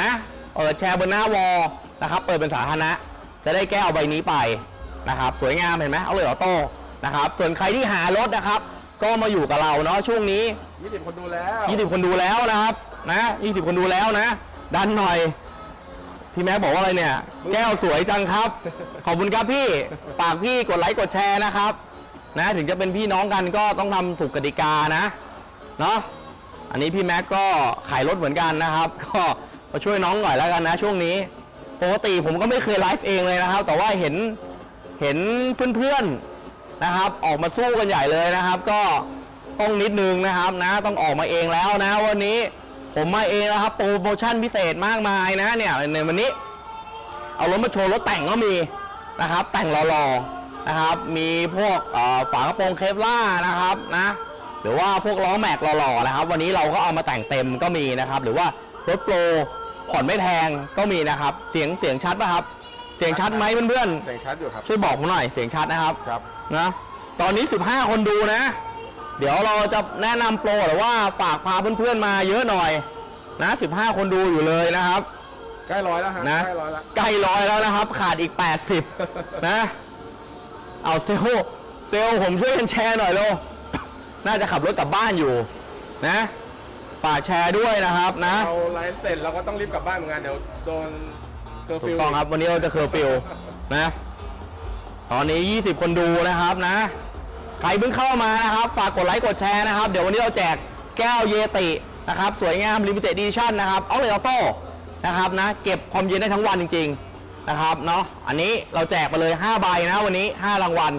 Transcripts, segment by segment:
นะเปิดแชร์บนหน้าวอลนะครับ เปิดเป็นสาธารณะ จะได้แก้วใบนี้ไปนะครับ สวยงามเห็นไหมเอาเลยออโต้นะครับ ส่วนใครที่หารถนะครับ ก็มาอยู่กับเราเนาะช่วงนี้ ยี่สิบคนดูแล้ว20 คนดูแล้วนะครับ นะ20 คนดูแล้วนะ ดันหน่อย พี่แม็กบอกว่าอะไรเนี่ย แก้วสวยจังครับ ขอบคุณครับพี่ฝากพี่กดไลค์กดแชร์นะครับ นะถึงจะเป็นพี่น้องกันก็ต้องทำถูกกติกานะ เนาะอันนี้พี่แม็กก็ขายรถเหมือนกันนะครับ ก็ มาช่วยน้องหน่อยแล้วกันนะ ช่วงนี้ปกติผมก็ไม่เคยไลฟ์เองเลยนะครับ แต่ว่าเห็นเห็นเพื่อนๆนะครับ ออกมาสู้กันใหญ่เลยนะครับ ก็ต้องนิดนึงนะครับนะ ต้องออกมาเองแล้วนะ วันนี้ผมมาเองนะครับโปรโมชั่นพิเศษมากมายนะเนี่ยในวันนี้ เอารถมาโชว์รถแต่งก็มีนะครับ แต่งหล่อๆนะครับ มีพวกฝากระโปรงเคฟล่าร์นะครับนะหรือว่าพวกล้อแม็กหล่อๆนะครับ วันนี้เราก็เอามาแต่งเต็มก็มีนะครับ หรือว่ารถโปร ผ่อนไม่แพงก็มีนะครับ เสียงเสียงชัดป่ะครับ เสียงชัดไหมเพื่อนเสียงชัดอยู่ครับ ๆช่วยบอกผมหน่อยเสียงชัดนะครับ ครับ นะตอนนี้ 15 คนดูนะ เดี๋ยวเราจะแนะนำโปรหรือว่าฝากพาเพื่อนๆมาเยอะหน่อยนะ 15 คนดูอยู่เลยนะครับ ใกล้ร้อยแล้วฮะ นะ ใกล้ร้อยแล้ว ใกล้ร้อยแล้วนะครับ ขาดอีก 80 นะ เอาเซลลเซลลผมช่วยกันแชร์หน่อยเร็วน่าจะขับรถกลับบ้านอยู่นะ ฝากแชร์ด้วยนะครับนะ เราไลฟ์เสร็จเราก็ต้องรีบกลับบ้านเหมือนกันเดี๋ยวโดนเคอร์ถูฟิกวต้องครับวันนี้เราจะเคอร์ฟิวนะ ตอนนี้ 20 คนดูนะครับนะ ใครเพิ่งเข้ามานะครับ ฝากกดไลค์กดแชร์นะครับ เดี๋ยววันนี้เราแจกแก้วเยตินะครับ สวยงามลิมิเต็ดดิชั่นนะครับเอาเลยออโต้นะครับนะ เก็บความเย็นได้ทั้งวันจริง ๆนะครับเนาะอันนี้เราแจกไปเลย 5 ใบนะ วันนี้ 5 รางวัล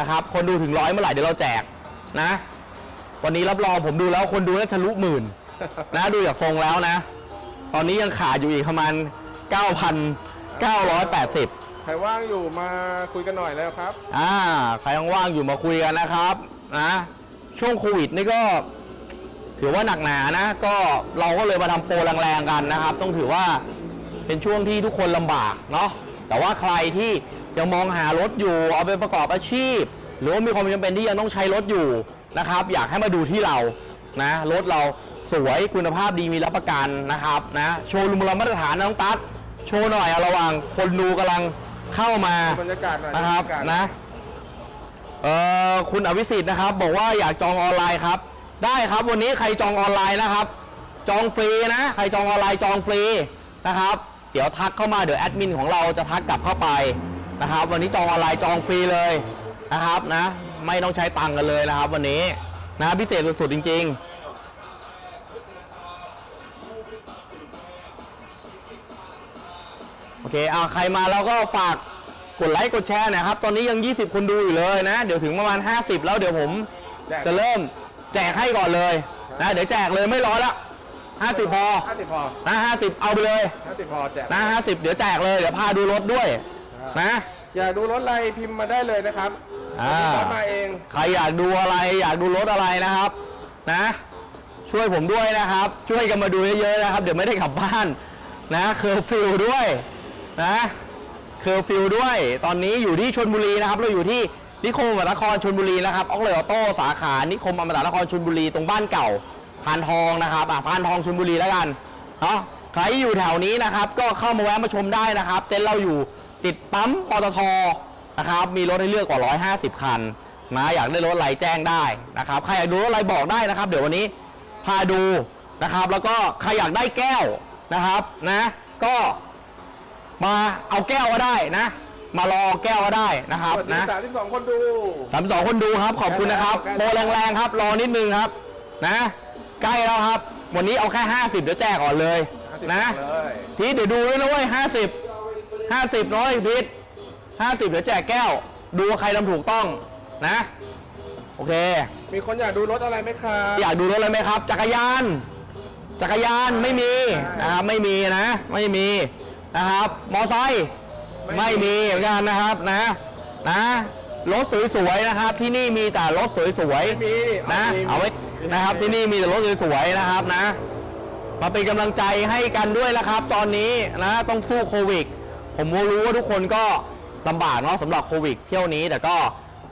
นะครับ คนดูถึงร้อยเมื่อไหร่เดี๋ยวเราแจกนะ วันนี้รับรองผมดูแล้วคนดูน่าจะทะลุหมื่น นะดูจากทรงแล้วนะ ตอนนี้ยังขาดอยู่อีกประมาณ 9,980 ใครว่างอยู่มาคุยกันหน่อยแล้วครับ อ่า ใครว่างๆอยู่มาคุยกันนะครับนะช่วงโควิดนี่ก็ ถือว่าหนักหนานะ ก็เราก็เลยมาทำโปรแรงๆกันนะครับ ต้องถือว่าเป็นช่วงที่ทุกคนลำบากเนาะแต่ว่าใครที่ยังมองหารถอยู่ เอาไปประกอบอาชีพ หรือว่ามีความจำเป็นที่ยังต้องใช้รถอยู่นะครับ อยากให้มาดูที่เรานะรถเรา สวยคุณภาพดีมีรับประกันนะครับนะโชว์รูมเรามาตรฐานนะน้องตั๊ดโชว์หน่อยอะระหว่างคนดูกำลังเข้ามาบรรยากาศหน่อยนะครับบรรยากาศนะเอ่อคุณอภิสิทธิ์นะครับ บอกว่าอยากจองออนไลน์ครับ ได้ครับวันนี้ใครจองออนไลน์นะครับ จองฟรีนะ ใครจองออนไลน์จองฟรีนะครับ เดี๋ยวทักเข้ามาเดี๋ยวแอดมินของเราจะทักกลับเข้าไปนะครับ วันนี้จองออนไลน์จองฟรีเลยนะครับนะ ไม่ต้องใช้ตังค์กันเลยนะครับ วันนี้นะพิเศษสุดๆจริง ๆ โอเคเอาใครมาแล้วก็ฝากกดไลค์กดแชร์หนะครับ ตอนนี้ยัง 20 คนดูอยู่เลยนะ เดี๋ยวถึงประมาณ 50 แล้วเดี๋ยวผมแจกจะเริ่มแจกให้ก่อนเลยนะ เดี๋ยวแจกเลยไม่รอละ50 พอห้าสิบพอนะ 50 เอาไปเลยห้าสิบพอแจกนะ 50 เดี๋ยวแจกเลย เดี๋ยวพาดูรถด้วยนะ อยากดูรถอะไรพิมพ์มาได้เลยนะครับอ่าผมจะมาเอง ใครอยากดูอะไรอยากดูรถอะไรนะครับ นะ ช่วยผมด้วยนะครับ ช่วยกันมาดูเยอะๆนะครับ เดี๋ยวไม่ได้กลับบ้านนะเคอร์ฟิวด้วย นะเคอร์ฟิวด้วย ตอนนี้อยู่ที่ชนบุรีนะครับ เราอยู่ที่นิคมอมตะนครชนบุรีนะครับออกเลยออโต้สาขานิคมอมตะนครชนบุรีตรงบ้านเก่าพานทองนะครับอะพานทองชนบุรีแล้วกันเนาะใครอยู่แถวนี้นะครับ ก็เข้ามาแวะมาชมได้นะครับ เต็นท์เราอยู่ติดปั๊มปตทนะครับมีรถให้เลือกกว่า 150 คันนะอยากได้รถอะไรแจ้งได้นะครับใครอยากดูรถอะไรบอกได้นะครับ เดี๋ยววันนี้พาดูนะครับ แล้วก็ใครอยากได้แก้วนะครับนะ ก็ มาเอาแก้วก็ได้นะ มารอแก้วก็ได้นะครับสวัสดีนะสามสิบสองคนดูสามสองคนดูครับ ขอบคุณนะครับใกล้โปรแล้วแรงๆครับ รอนิดนึงครับ นะ ใกล้แล้วครับ วันนี้เอาแค่50เดี๋ยวแจกก่อนเลย50นะเลยพีทเดี๋ยวดูด้วยนะเว้ย50 50น้อยพีท50เดี๋ยวแจกแก้ว ดูว่าใครทำถูกต้องนะ โอเค มีคนอยากดูรถอะไรไหมครับอยากดูรถอะไรไหมครับ จักรยาน จักรยานไม่มีนะครับไม่มีนะ ไม่มี นะครับ มอไซค์ไม่มีเหมือนกันนะครับนะนะรถสวยๆนะครับ ที่นี่มีแต่รถสวยไม่มีๆนะมีเอาไว้มีนะครับที่นี่มีแต่รถสวยๆนะครับนะ มาเป็นกำลังใจให้กันด้วยนะครับ ตอนนี้นะต้องสู้โควิด ผมก็รู้ว่าทุกคนก็ลำบากเนาะสำหรับโควิดเที่ยวนี้ แต่ก็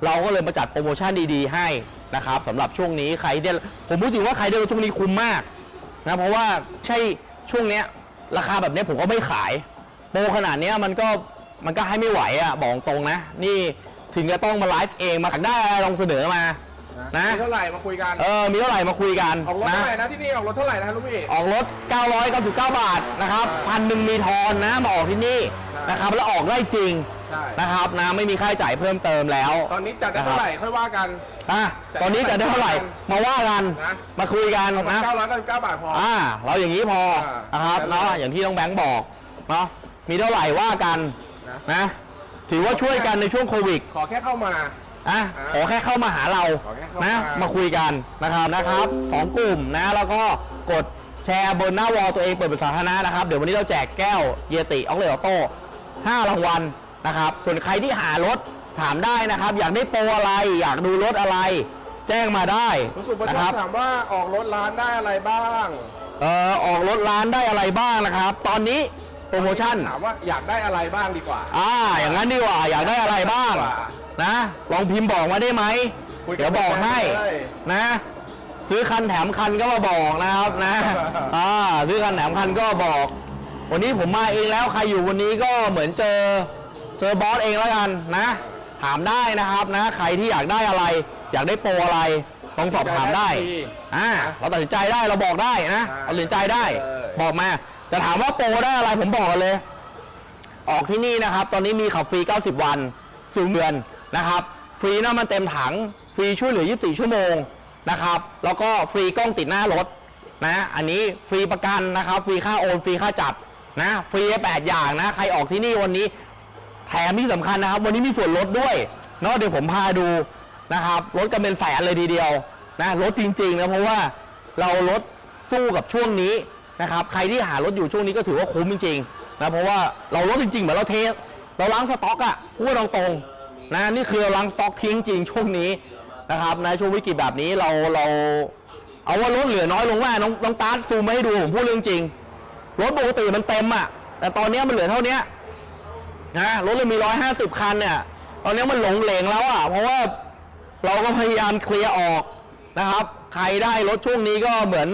เราก็เลยมาจัดโปรโมชั่นดีๆให้นะครับสำหรับช่วงนี้ใครได้ผมพูดถึงว่าใครได้รถช่วงนี้คุ้มมากนะเพราะว่าใช่ช่วงเนี้ยราคาแบบเนี้ยผมก็ไม่ขาย โปรขนาดเนี้ยมันก็มันก็ให้ไม่ไหวอะบอกตรงนะ นี่ถึงจะต้องมาไลฟ์เองมาอยากได้อะไรลองเสนอมา นะ มีเท่าไหร่มาคุยกันเออ มีเท่าไหร่มาคุยกันออกรถนะ เท่าไหร่นะที่นี่ออกรถเท่าไหร่นะลูกพี่ ออกรถ 999 บาทนะครับพันหนึ่งมีทอนนะ มาออกที่นี่ใช่นะครับ แล้วออกได้จริงใช่ นะครับนะ ไม่มีค่าใช้จ่ายเพิ่มเติมแล้วตอนนี้จัดได้เท่าไหร่ค่อยว่ากัน อะตอนนี้จะได้เท่าไหร่ มาว่ากัน นะ มาคุยกันประมาณนะเก้าร้อยเก้าสิบเก้าบาทพอ อ่า เราอย่างนี้พอ อ่านะครับ แต่เนาะละอย่างที่น้องแบงค์บอก เนาะ มีเท่าไหร่ว่ากันนะ นะ ถือว่าช่วยกันในช่วงโควิดขอแค่เข้ามา อะอ่าขอแค่เข้ามาหาเราขอแค่เข้านะมามาคุยกันนะครับนะครับสองกลุ่มนะแล้วก็กดแชร์บนหน้าวอลตัวเองเปิดเป็นสาธารณะนะครับ เดี๋ยววันนี้เราแจกแก้วเยติออกเลยออโต้5รางวัลนะครับ ส่วนใครที่หารถถามได้นะครับ อยากได้โปรอะไร อยากดูรถอะไร แจ้งมาได้รู้สึกประนะชคารับถามว่าออกรถร้านได้อะไรบ้าง เอ่อออกรถร้านได้อะไรบ้างนะครับ ตอนนี้ โปรโมชั่น ถามว่าอยากได้อะไรบ้างดีกว่า อ่า อย่างนั้นดีกว่า อยากได้อะไรบ้างดีกว่านะ ลองพิมพ์บอกมาได้ไหม คุยกันเดี๋ยวบอกให้เลยนะ ซื้อคันแถมคันก็มาบอกนะครับนะ อ่า ซื้อคันแถมคันก็บอก วันนี้ผมมาเองแล้ว ใครอยู่วันนี้ก็เหมือนเจอ เจอบอสเองแล้วกันนะ ถามได้นะครับนะ ใครที่อยากได้อะไร อยากได้โปรอะไรลองสอบถามได้ อ่า เราตัดสินใจได้ เราบอกได้นะ อ่าเราตัดสินใจได้เลยบอกมา จะถามว่าโปรได้อะไรผมบอกกันเลย ออกที่นี่นะครับ ตอนนี้มีขับฟรี 90 วันสูงเดือนนะครับ ฟรีน้ำมันเต็มถัง ฟรีช่วยเหลือ 24 ชั่วโมงนะครับ แล้วก็ฟรีกล้องติดหน้ารถนะ อันนี้ฟรีประกันนะครับ ฟรีค่าโอน ฟรีค่าจับนะ ฟรีแปดอย่างนะ ใครออกที่นี่วันนี้ แถมที่สำคัญนะครับ วันนี้มีส่วนลดด้วยเนาะเดี๋ยวผมพาดูนะครับลดกันเป็นแสนเลยทีเดียวนะลดจริงๆนะเพราะว่าเราลดสู้กับช่วงนี้ นะครับใครที่หารถอยู่ช่วงนี้ก็ถือว่าคุ้มจริงๆนะเพราะว่าเราลดจริงๆเหมือนเราเทสเราล้างสต็อกอะพูดตรงๆนะนี่คือเราล้างสต็อกทิ้งจริงช่วงนี้นะครับในช่วงวิกฤตแบบนี้เราเราเอาว่าลดเหลือน้อยลงว่าน้องน้องตาร์ทซูมมาให้ดูผมพูดเรื่องจริงรถปกติมันเต็มอะแต่ตอนนี้มันเหลือเท่านี้นะรถเลยมี150คันเนี่ยตอนนี้มันหลงเหลงแล้วอะเพราะว่าเราก็พยายามเคลียร์ออกนะครับ ใครได้รถช่วงนี้ก็เหมือน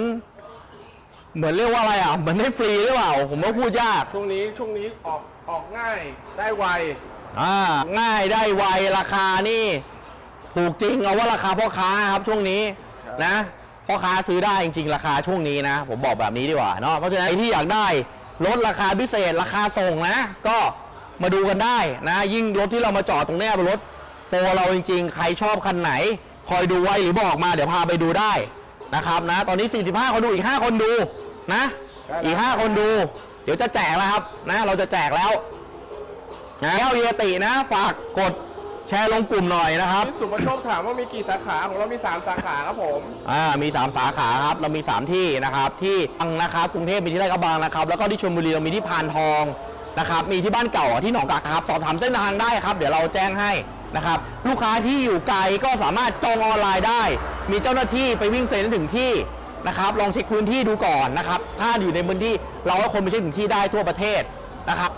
เหมือนเรียกว่าอะไรอะเหมือนได้ฟรีหรือเปล่า ผมก็พูดยาก ช่วงนี้ช่วงนี้ออกออกง่ายได้ไว อ่า ง่ายได้ไวราคานี่ ถูกจริงเอาว่าราคาพ่อค้าครับช่วงนี้ครับ นะพ่อค้าซื้อได้จริงๆ ราคาช่วงนี้นะ ผมบอกแบบนี้ดีกว่าเนาะเพราะฉะนั้นใครที่อยากได้รถราคาพิเศษราคาส่งนะ ก็มาดูกันได้นะ ยิ่งรถที่เรามาจอดตรงเนี้ยเป็นรถโปรเราจริง ๆ ใครชอบคันไหน คอยดูไว้หรือบอกมาเดี๋ยวพาไปดูได้นะครับนะ ตอนนี้ 45 คนดูอีก 5 คนดู นะ อีก5คนดู เดี๋ยวจะแจกแล้วครับ นะ เราจะแจกแล้วนะแก้วเยตินะ ฝากกดแชร์ลงกลุ่มหน่อยนะครับที่สุประโชคถามว่ามีกี่สาขาของเรามี 3 สาขาครับผมอ่ามี 3 สาขาครับ เรามี 3 ที่นะครับ ที่บังนะครับกรุงเทพมีที่ไรกระบังนะครับ แล้วก็ที่ชลบุรีเรามีที่พานทองนะครับ มีที่บ้านเก่าอะที่หนองกากครับ สอบถามเส้นทางได้ครับ เดี๋ยวเราแจ้งให้นะครับ ลูกค้าที่อยู่ไกลก็สามารถจองออนไลน์ได้ มีเจ้าหน้าที่ไปวิ่งเซ็นถึงที่ นะครับ ลองเช็คพื้นที่ดูก่อนนะครับ ถ้าอยู่ในพื้นที่เราก็คนไปเช็คถึงที่ได้ทั่วประเทศนะครับ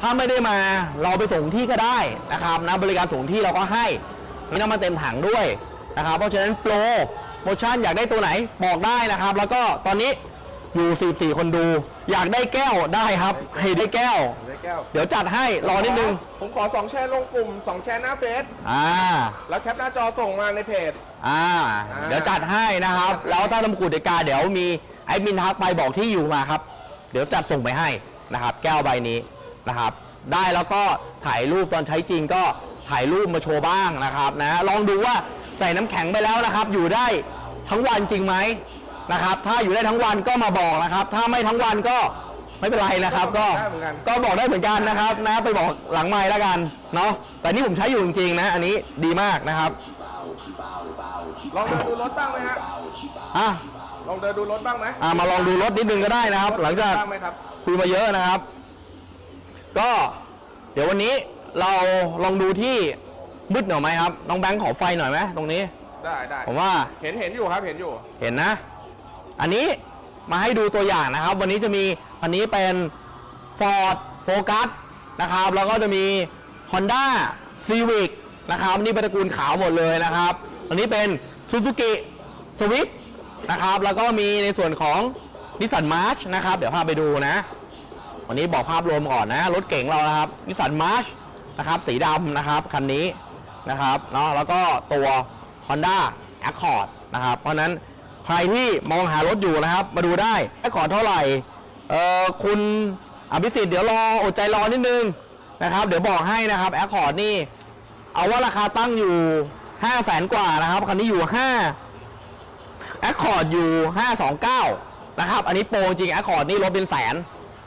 ถ้าไม่ได้มาเราไปส่งที่ก็ได้นะครับนะบริการส่งที่เราก็ให้มีน้ำมันเต็มถังด้วยนะครับ เพราะฉะนั้นโปรโมชั่นอยากได้ตัวไหนบอกได้นะครับ แล้วก็ตอนนี้อยู่ 44 คนดู อยากได้แก้วได้ครับให้ได้แก้ว แก้วเดี๋ยวจัดให้รอนิดนึง ผมขอ2แชร์ลงกลุ่ม2แชร์หน้าเฟซอ่า แล้วแคปหน้าจอส่งมาในเพจ อ่า อ่า เดี๋ยวจัดให้นะครับ แล้วถ้าทำกุฎกาเดี๋ยวมีไอ้มินทักไปบอกที่อยู่มาครับ เดี๋ยวจัดส่งไปให้นะครับ แก้วใบนี้นะครับ ได้แล้วก็ถ่ายรูปตอนใช้จริงก็ถ่ายรูปมาโชว์บ้างนะครับนะลองดูว่าใส่น้ำแข็งไปแล้วนะครับ อยู่ได้ทั้งวันจริงไหมนะครับ ถ้าอยู่ได้ทั้งวันก็มาบอกนะครับ ถ้าไม่ทั้งวันก็ ไม่เป็นไรนะครับ ก็ได้เหมือนกัน ก็บอกได้เหมือนกันนะครับนะไปบอกหลังไม้แล้วกันเนาะแต่นี่ผมใช้อยู่จริงๆนะ อันนี้ดีมากนะครับลองเดินดูรถบ้างไหมฮะอะลองเดินดูรถบ้างไหมอะมาลองดูรถนิดนึงก็ได้นะครับ หลังจากบ้างไหมครับคุยมาเยอะนะครับ ก็เดี๋ยววันนี้เราลองดูที่มืดหน่อยไหมครับน้องแบงค์ขอไฟหน่อยไหมตรงนี้ ได้ได้ผมว่าเห็นเห็นอยู่ครับเห็นอยู่เห็นนะ อันนี้ มาให้ดูตัวอย่างนะครับ วันนี้จะมีอันนี้เป็น Ford Focus นะครับ แล้วก็จะมี Honda Civic นะครับนี่เป็นตระกูลขาวหมดเลยนะครับอันนี้เป็น Suzuki Swift นะครับ แล้วก็มีในส่วนของ Nissan March นะครับ เดี๋ยวพาไปดูนะ วันนี้บอกภาพรวมก่อนนะ รถเก่งเรานะครับนิสสันมาร์ชนะครับ สีดำนะครับ คันนี้นะครับเนาะแล้วก็ตัว Honda Accord นะครับ เพราะนั้น ใครที่มองหารถอยู่นะครับ มาดูได้ Accord เท่าไหร่เออคุณอภิสิทธิ์เดี๋ยวรออดใจรอนิดนึงนะครับ เดี๋ยวบอกให้นะครับ Accord นี่ เอาว่าราคาตั้งอยู่5 0 0แสนกว่านะครับคันนี้อยู่5 Accord อร์ดอยู่529นะครับ อันนี้โปรจริง Accord นี่ลดเป็นแสน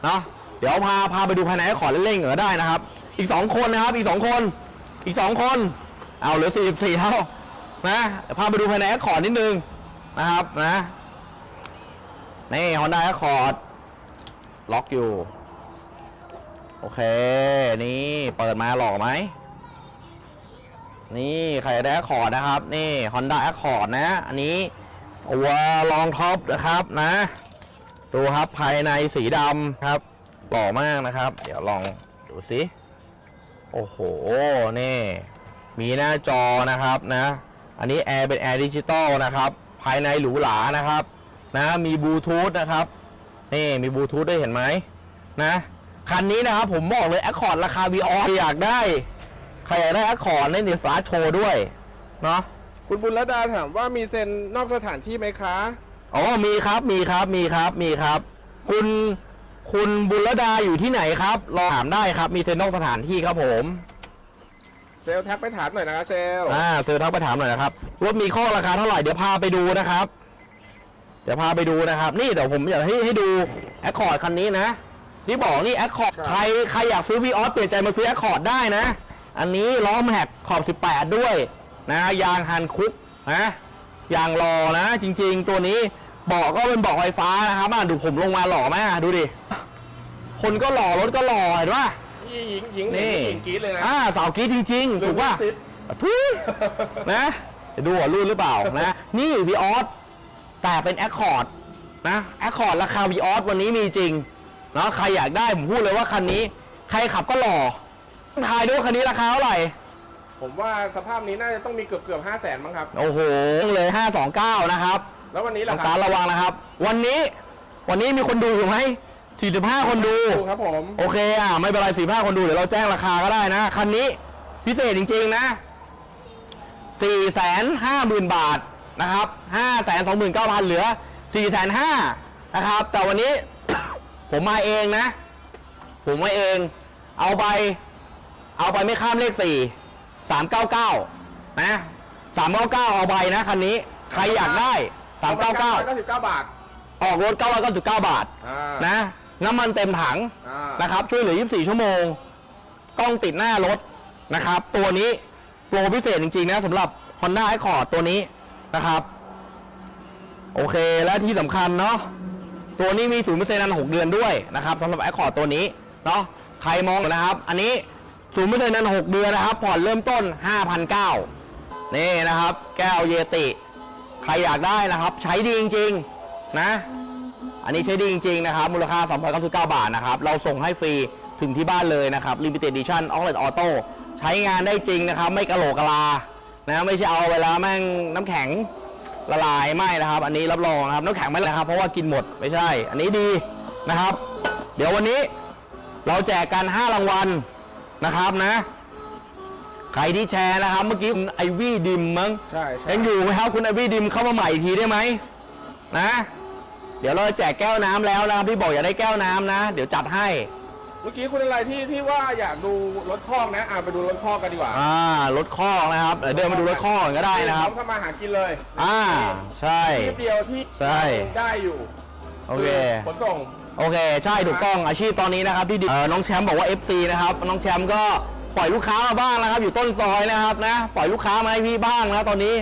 เนาะเดี๋ยวพาพาไปดูภายใน Accord เล่นๆก็ได้นะครับ อีก2คนนะครับ อีก2คน อีก2คน เอาเหลือ44เท่านะพาไปดูภายใน Accord นิดนึง นะครับนะนี่ Honda Accord ล็อกอยู่ โอเค นี่ เปิดมาหล่อไหม นี่ใครได้ Accord นะครับ นี่ Honda Accord นะ อันนี้วัวลองท็อปนะครับนะ ดูครับภายในสีดำครับหล่อมากนะครับ เดี๋ยวลองดูสิ โอ้โห นี่ มีหน้าจอนะครับนะ อันนี้แอร์เป็นแอร์ดิจิตอลนะครับ ภายในหรูหรานะครับนะมีบลูทูธนะครับนี่มีบลูทูธด้วยเห็นไหมนะคันนี้นะครับผมบอกเลย Accord ราคา v ีอออยากได้ใครอยากได้ Accord เล่นดิสลาโชว์ด้วยเนาะคุณบุญระดาถามว่ามีเซ็นนอกสถานที่ไหมคะอ๋อมีครับมีครับมีครับมีครับ คุณคุณบุรดาอยู่ที่ไหนครับลองถามได้ครับ มีเซ็นนอกสถานที่ครับผม เซลลทักไปถามหน่อยนะคะเซลลอ่าเซอร์ทักไปถามหน่อยนะครับว่ามีข้อราคาเท่าไหร่เดี๋ยวพาไปดูนะครับ เดี๋ยวพาไปดูนะครับ นี่เดี๋ยวผมอยากให้ให้ดูแอคคอร์ดคันนี้นะที่บอกนี่แอคคอร์ดใครใครอยากซื้อวีออสเปลี่ยนใจมาซื้อแอคคอร์ดได้นะ อันนี้ล้อแม็กขอบ 18 ด้วย นะยางฮันคุกนะยางรอนะ จริง ๆ ตัวนี้เบาะก็เป็นเบาะไฟฟ้านะครับอะดูผมลงมาหล่อไหมอะดูดิคนก็หล่อรถก็หล่อเห็นปะ นี่หญิงหญิงนี่หญิงกรีดเลยนะ อ่าสาวกรีดจริง ๆ ถูกป่ะซิดทุยนะจะดูหัวรุ่นหรือเปล่านะ นี่วีออสแต่เป็นแอคคอร์ดนะแอคคอร์ดราคาวีออสวันนี้มีจริงเนาะใครอยากได้ผมพูดเลยว่าคันนี้ ใครขับก็หล่อทายดูว่าคันนี้ราคาเท่าไหร่ ผมว่าสภาพนี้น่าจะต้องมีเกือบเกือบห้าแสนมั้งครับ โอ้โหเลย 529 นะครับแล้ววันนี้ต้ล่ะองคการัรบระวังนะครับ วันนี้ วันนี้มีคนดูอยู่ไหม 45 คนดู ดูครับผมโอเคอะ ไม่เป็นไรสี่ห้าคนดู เดี๋ยวเราแจ้งราคาก็ได้นะ คันนี้พิเศษจริง ๆ นะสี่แสนห้าหมื่นบาทนะครับห้าแสนสองหมื่นเก้าพันเหลือสี่แสนห้านะครับ แต่วันนี้ ผมมาเองนะ ผมมาเอง เอาไป เอาไปไม่ข้ามเลขสี่สามเก้าเก้านะสามเก้าเก้าเอาไปนะคันนี้ ใครอยากได้สามเก้าเก้าเก้าสิบเก้าบาท ออกรถเก้าร้อยเก้าสิบเก้าบาท อ่า นะ น้ำมันเต็มถังอ่านะครับ ช่วยเหลือ 24 ชั่วโมง กล้องติดหน้ารถนะครับ ตัวนี้โปรพิเศษจริงๆนะสำหรับ Honda Accord ตัวนี้นะครับ โอเคและที่สำคัญเนาะตัวนี้มีศูนย์เปอร์เซ็นต์นันหกเดือนด้วยนะครับสำหรับ Accord ตัวนี้เนาะใครมองนะครับ อันนี้ศูนย์เปอร์เซ็นต์นันหกเดือนนะครับ ผ่อนเริ่มต้น 5,900นี่นะครับ แก้วเยติ ใครอยากได้นะครับ ใช้ดีจริงๆนะ อันนี้ใช้ดีจริงๆนะครับ มูลค่า299 บาทนะครับ เราส่งให้ฟรีถึงที่บ้านเลยนะครับ Limited Edition Outlet Auto ใช้งานได้จริงนะครับ ไม่กะโหลกกะลา นะ ไม่ใช่เอาเวลาแม่งน้ำแข็งละลายไม่นะครับ อันนี้รับรองนะครับน้ำแข็งไม่ละลายครับ เพราะว่ากินหมดไม่ใช่ อันนี้ดีนะครับ เดี๋ยววันนี้เราแจกกัน 5 รางวัลนะครับนะ ใครที่แชร์นะครับ เมื่อกี้คุณไอวี่ดิมมั้งใช่ใช่ยังอยู่ไหมครับคุณไอวี่ดิมเข้ามาใหม่อีกทีได้ไหมนะ เดี๋ยวเราจะแจกแก้วน้ำแล้วนะครับพี่บอกอยากได้แก้วน้ำนะ เดี๋ยวจัดให้ เมื่อกี้คุณอะไรที่ที่ว่าอยากดูรถคอกนะอ่าไปดูรถคอกกันดีกว่าอ่ารถข้อกนะครับเดี๋ยวเดินมาดูรถข้อกก่อนก็ได้นะครับ พร้อมทำมาหากินเลยอ่าใช่ที่เดียวที่ใช่ ได้อยู่โอเค ขนส่ง โอเค ใช่ถูกต้องอาชีพตอนนี้นะครับที่ดีเอ่อน้องแชมป์บอกว่า FC นะครับน้องแชมป์ก็ปล่อยลูกค้ามาบ้างนะครับ อยู่ต้นซอยนะครับนะ ปล่อยลูกค้ามาให้พี่บ้างนะตอนนี้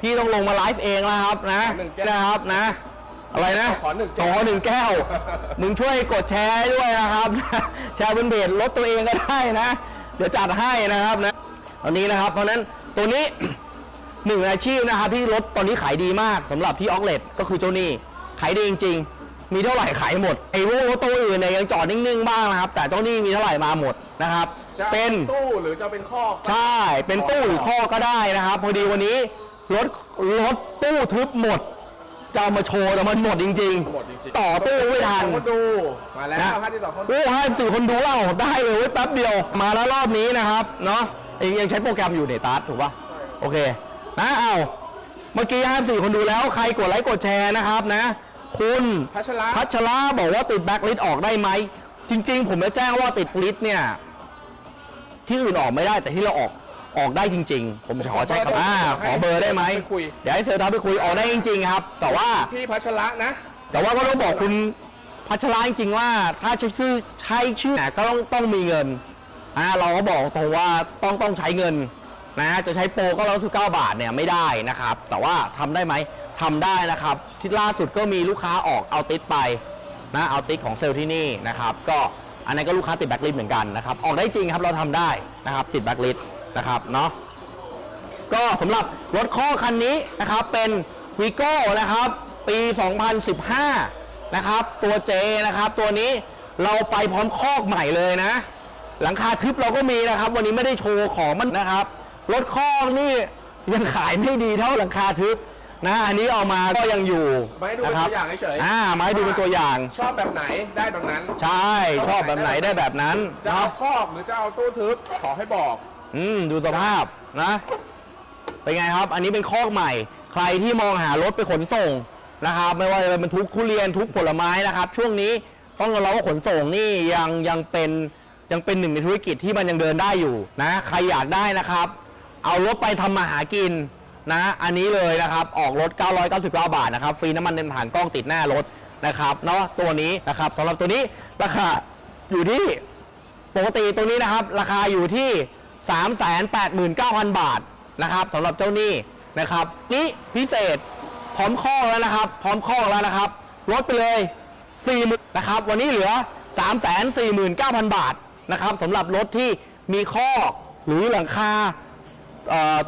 พี่ต้องลงมาไลฟ์เองแล้วครับนะหนึ่งแก้ว นะครับนะ อะไรนะขอหนึ่งแก้วขอหนึ่งแก้ว มึงช่วยกดแชร์ให้ด้วยนะครับ แชร์บนเพจรถตัวเองก็ได้นะ เดี๋ยวจัดให้นะครับนะตอนนี้นะครับ เพราะฉะนั้นตัวนี้หนึ่งอาชีพนะครับที่รถตอนนี้ขายดีมากสำหรับที่ออกเลตก็คือเจ้านี่ขายดีจริง ๆ มีเท่าไหร่ขายหมดไอ้พวกรถตัวอื่นเนี่ยยังจอดนิ่งๆบ้างนะครับ แต่เจ้านี่มีเท่าไหร่มาหมดนะครับจะเป็นตู้หรือจะเป็นคอกใช่ เป็นตู้หรือข้อก็ได้นะครับ พอดีวันนี้รถรถตู้ทึบหมด จะเอามาโชว์แต่มันหมดจริง หมดจริงๆต่อตู้ไม่ทันสองคนดู มาแล้วนะห้าที่สองคนโอ้ห้าสี่คนดูแล้วได้เลยเว้ยแป๊บเดียว มาแล้วรอบนี้นะครับ เนาะเองยังใช้โปรแกรมอยู่ในตัสถูกปะโอเค นะเอาเมื่อกี้ห้าสี่คนดูแล้ว ใครกดไลค์กดแชร์นะครับนะ คุณพัชระ พัชระบอกว่าติดแบ็คลิสต์ออกได้ไหม จริง ๆ ผมจะแจ้งว่าติดลิสต์เนี่ย ที่อื่นออกไม่ได้แต่ที่เราออก ออกได้จริง ๆ ผมขอแจ้งครับอ่าขอเบอร์ได้ไหมไปคุย เดี๋ยวให้เซลล์ทัพไปคุยออกได้จริง ๆ ครับ แต่ว่า พี่พัชระนะ แต่ว่าก็ต้องบอกคุณพัชราจริงๆว่าถ้าใช้ชื่อใช้ชื่อก็ต้องต้องมีเงินอ่าเราก็บอกตรงว่าต้องต้องใช้เงินนะจะใช้โปรก็ร้อยสิบเก้าบาทเนี่ยไม่ได้นะครับ แต่ว่าทำได้ไหมทำได้นะครับที่ล่าสุดก็มีลูกค้าออกเอาติดไปนะเอาติดของเซลล์ที่นี่นะครับ ก็อันนั้นก็ลูกค้าติดแบ็คลิสต์เหมือนกันนะครับออกได้จริงครับเราทำได้นะครับติดแบ็คลิสต์ นะครับเนาะก็สำหรับรถข้อคันนี้นะครับเป็นวีโก้นะครับ ปี 2015 นะครับ ตัว J นะครับ ตัวนี้เราไปพร้อมคอกใหม่เลยนะ หลังคาทึบเราก็มีนะครับ วันนี้ไม่ได้โชว์ของมันนะครับ รถคอกนี่ยังขายไม่ดีเท่าหลังคาทึบนะอันนี้เอามาก็ยังอยู่มาให้ดูเป็นนะครับตัวอย่างเฉยๆอ่ามาให้ดูเป็นตัวอย่าง ชอบแบบไหนได้แบบนั้น ใช่ชอบแบบไหนได้แบบนั้นจะเอาเนาะคอกหรือจะเอาตู้ทึบขอให้บอก อืมดูสภาพนะ เป็นไงครับ อันนี้เป็นคอกใหม่ ใครที่มองหารถไปขนส่งนะครับ ไม่ว่าจะเป็นทุกทุเรียนทุกผลไม้นะครับ ช่วงนี้ต้องรับว่าขนส่งนี่ยังยังเป็นยังเป็นหนึ่งในธุรกิจที่มันยังเดินได้อยู่นะ ใครอยากได้นะครับ เอารถไปทำมาหากินนะ อันนี้เลยนะครับ ออกรถ 999 บาทนะครับ ฟรีน้ำมันเต็มถังกล้องติดหน้ารถนะครับเนาะตัวนี้นะครับสำหรับตัวนี้ราคาอยู่ที่ปกติตัวนี้นะครับ ราคาอยู่ที่ 389,000 บาทนะครับสำหรับเจ้าหนี้นะครับนี้พิเศษพร้อมข้อแล้วนะครับ พร้อมข้อแล้วนะครับลดไปเลย40,000นะครับ วันนี้เหลือ 349,000 บาทนะครับสำหรับรถที่มีข้อหรือหลังคา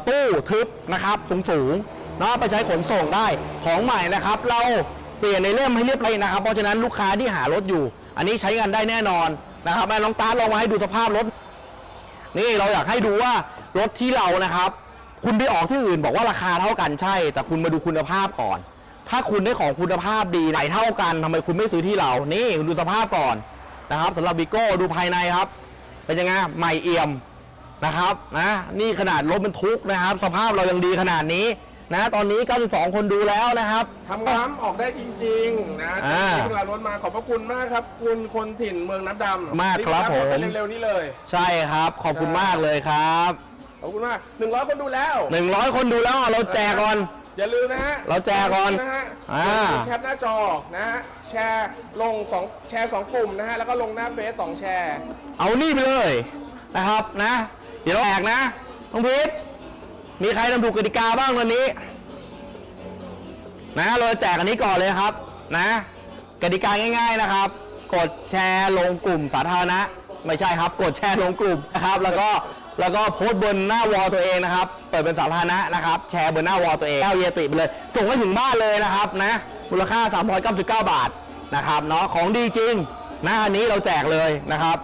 ตู้ทึบนะครับสูงสูงๆเนาะไปใช้ขนส่งได้ของใหม่นะครับ เราเปลี่ยนในเล่มให้เรียบร้อยนะครับ เพราะฉะนั้นลูกค้าที่หารถอยู่ อันนี้ใช้งานได้แน่นอนนะครับแม่น้องตาลองมาให้ดูสภาพรถ นี่เราอยากให้ดูว่ารถที่เรานะครับ คุณไปออกที่อื่นบอกว่าราคาเท่ากันใช่ แต่คุณมาดูคุณภาพก่อน ถ้าคุณได้ของคุณภาพดีไหนเท่ากันทำไมคุณไม่ซื้อที่เรา นี่คุณดูสภาพก่อนนะครับสำหรับบิโก้ดูภายในครับ เป็นยังไงใหม่เอี่ยมนะครับนะนี่ขนาดรถบรรทุกนะครับ สภาพเรายังดีขนาดนี้ นะตอนนี้ 92 คนดูแล้วนะครับ ทำน้ำออกได้จริง ๆ นะอ่าที่เพิ่งเอารถมาขอบพระคุณมากครับ คุณคนถิ่นเมืองน้ำดำมากครับที่ผมไปเร็วๆนี้เลย ใช่ครับ ขอบคุณมากเลยครับ ขอบคุณมากหนึ่งร้อยคนดูแล้ว 100 คนดูแล้วอะเราแจกก่อน อย่าลืมนะฮะเราแจกก่อนนะฮะอ่า อย่าลืมแคปหน้าจอนะฮะแชร์ลงสองแชร์สองกลุ่มนะฮะแล้วก็ลงหน้าเฟซสองแชร์เอานี่ไปเลยนะครับนะ เดี๋ยวเราแจกนะน้องพีท มีใครทำถูกกติกาบ้างวันนี้ นะเราจะแจกอันนี้ก่อนเลยครับ นะกติกาง่าย ๆนะครับ กดแชร์ลงกลุ่มสาธารณะ ไม่ใช่ครับ กดแชร์ลงกลุ่มนะครับ แล้วก็แล้วก็โพสต์บนหน้าวอลตัวเองนะครับ เปิดเป็นสาธารณะนะครับ แชร์บนหน้าวอลตัวเองแก้วเยติไปเลย ส่งให้ถึงบ้านเลยนะครับนะ มูลค่า 399 บาทนะครับเนาะ ของดีจริงนะอันนี้เราแจกเลยนะครับ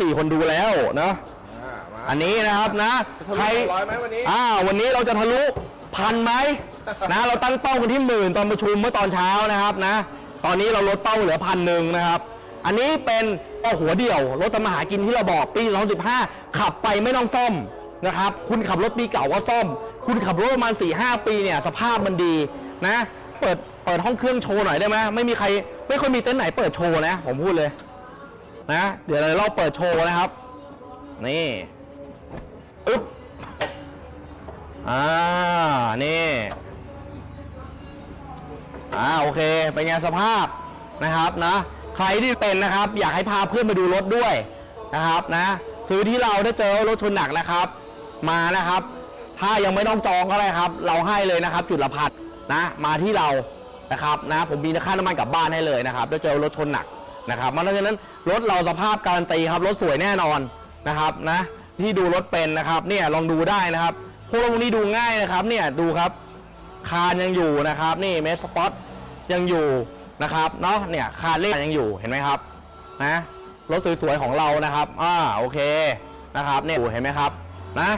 สี่คนดูแล้วเนาะ อ่ามาอันนี้นะครับนะจะทะลุใครร้อยไหมวันนี้อ่าวันนี้เราจะทะลุพันไหมนะเราตั้งเป้ากันที่หมื่นตอนประชุมเมื่อตอนเช้านะครับนะ ตอนนี้เราลดเป้าเหลือพันหนึ่งนะครับ อันนี้เป็นก็หัวเดี่ยวรถทำมาหากินที่เราบอกปี 2015 ขับไปไม่ต้องซ่อมนะครับ คุณขับรถปีเก่าก็ซ่อม คุณขับรถประมาณ 4-5 ปีเนี่ยสภาพมันดีนะ เปิดเปิดห้องเครื่องโชว์หน่อยได้ไหมไม่มีใครไม่ค่อยมีเต็นท์ไหนเปิดโชว์นะ ผมพูดเลยนะ เดี๋ยวเราเปิดโชว์นะครับ นี่ อึ๊บอ่า นี่ อ่า โอเค เป็นไงสภาพนะครับนะ ใครที่เป็นนะครับ อยากให้พาเพื่อนมาดูรถด้วยนะครับนะ ซื้อที่เราได้เจอรถชนหนักนะครับ มานะครับ ถ้ายังไม่ต้องจองก็ได้ครับ เราให้เลยนะครับ จุดละพันนะ มาที่เรานะครับนะ ผมมีค่าน้ำมันกลับบ้านให้เลยนะครับได้เจอรถชนหนักนะครับเพราะฉะนั้นรถเราสภาพการันตีครับ รถสวยแน่นอนนะครับนะ ที่ดูรถเป็นนะครับ เนี่ยลองดูได้นะครับพวกนี้ดูง่ายนะครับ เนี่ยดูครับ คานยังอยู่นะครับ นี่เมสสปอตยังอยู่นะครับเนาะเนี่ยคานเลขยังอยู่เห็นไหมครับนะรถสวยๆของเรานะครับอ่าโอเคนะครับเนี่ยเห็นไหมครับนะ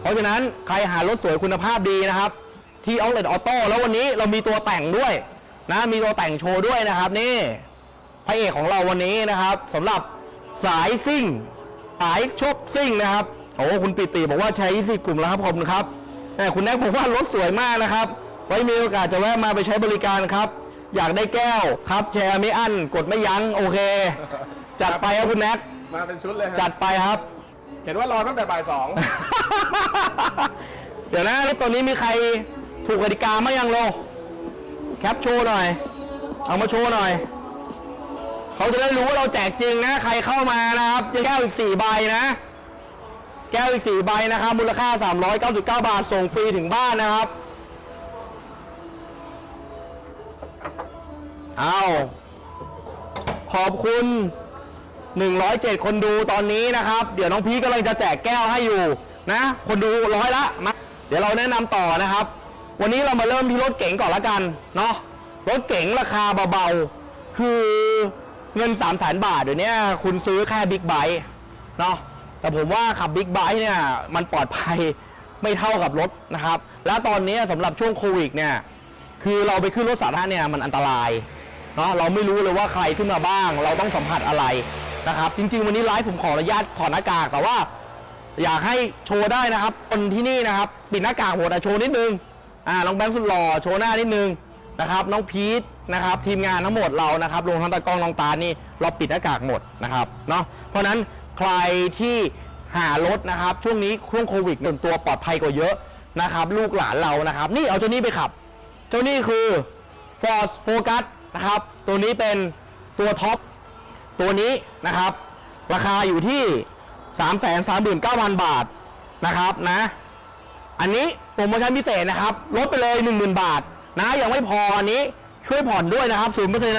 เพราะฉะนั้นใครหารถสวยคุณภาพดีนะครับ ที่เอาเลตออโต้แล้ววันนี้เรามีตัวแต่งด้วยนะมีตัวแต่งโชว์ด้วยนะครับนี่พระเอกของเราวันนี้นะครับสำหรับสายซิ่ง สายชอบซิ่งนะครับ โอ้คุณปิติบอกว่าใช้ยี่กลุ่มแล้วครับขอบคุณครับแต่คุณแน็กบอกว่ารถสวยมากนะครับ ไว้มีโอกาสจะแวะมาไปใช้บริการครับ อยากได้แก้วครับ แชร์ไม่อั้นกดไม่ยั้งโอเค จัดไปครับคุณแน็กมาเป็นชุดเลยฮะจัดไปครับ เห็นว่ารอตั้งแต่บ่ายสอง เดี๋ยวนะแล้วตอนนี้มีใครถูกกติกามายังโลแคปโชว์หน่อย เอามาโชว์หน่อย เขาจะได้รู้ว่าเราแจกจริงนะ ใครเข้ามานะครับยังแก้วอีก4ใบนะ แก้วอีก4ใบนะครับ มูลค่า 399 บาท ส่งฟรีถึงบ้านนะครับ เอาขอบคุณ 107 คนดูตอนนี้นะครับ เดี๋ยวน้องพีคกำลังจะแจกแก้วให้อยู่นะ คนดูร้อยละมาเดี๋ยวเราแนะนำต่อนะครับ วันนี้เรามาเริ่มที่รถเก๋งก่อนละกันเนาะรถเก๋งราคาเบาๆ คือ เงิน3 0 0 0 0 0บาทเดี๋ยวนี้คุณซื้อแค่บิ๊กไบค์เนาะแต่ผมว่าขับบิ๊กไบค์เนี่ยมันปลอดภัยไม่เท่ากับรถนะครับ แล้วตอนนี้สำหรับช่วงโควิดเนี่ยคือเราไปขึ้นรถสาธารณะเนี่ยมันอันตรายเนาะเราไม่รู้เลยว่าใครขึ้นมาบ้าง เราต้องสัมผัสอะไรนะครับ จริง ๆ วันนี้ไลฟ์ผมขออนุญาตถอดหน้ากากแต่ว่า อยากให้โชว์ได้นะครับคนที่นี่นะครับปิดหน้ากากหมดโชว์นิดนึงอ่าน้องแบงค์สุดหล่อโชว์หน้านิดนึงนะครับ น้องพีท นะครับทีมงานทั้งหมดเรานะครับรวมทั้งตากล้องน้องตานี่เราปิดหน้ากากหมดนะครับเนาะเพราะฉะนั้นใครที่หารถนะครับ ช่วงนี้ช่วงโควิดส่วนตัวปลอดภัยกว่าเยอะนะครับ ลูกหลานเรานะครับ นี่เอาเจ้านี้ไปขับ เจ้านี่คือ Force Focus นะครับ ตัวนี้เป็นตัวท็อปตัวนี้นะครับ ราคาอยู่ที่ 339,000 บาทนะครับนะ อันนี้โปรโมชั่นพิเศษนะครับ ลดไปเลย 10,000 บาทนะยังไม่พออันนี้ ช่วยผ่อนด้วยนะครับศูนย์เปอร์เซ็นต์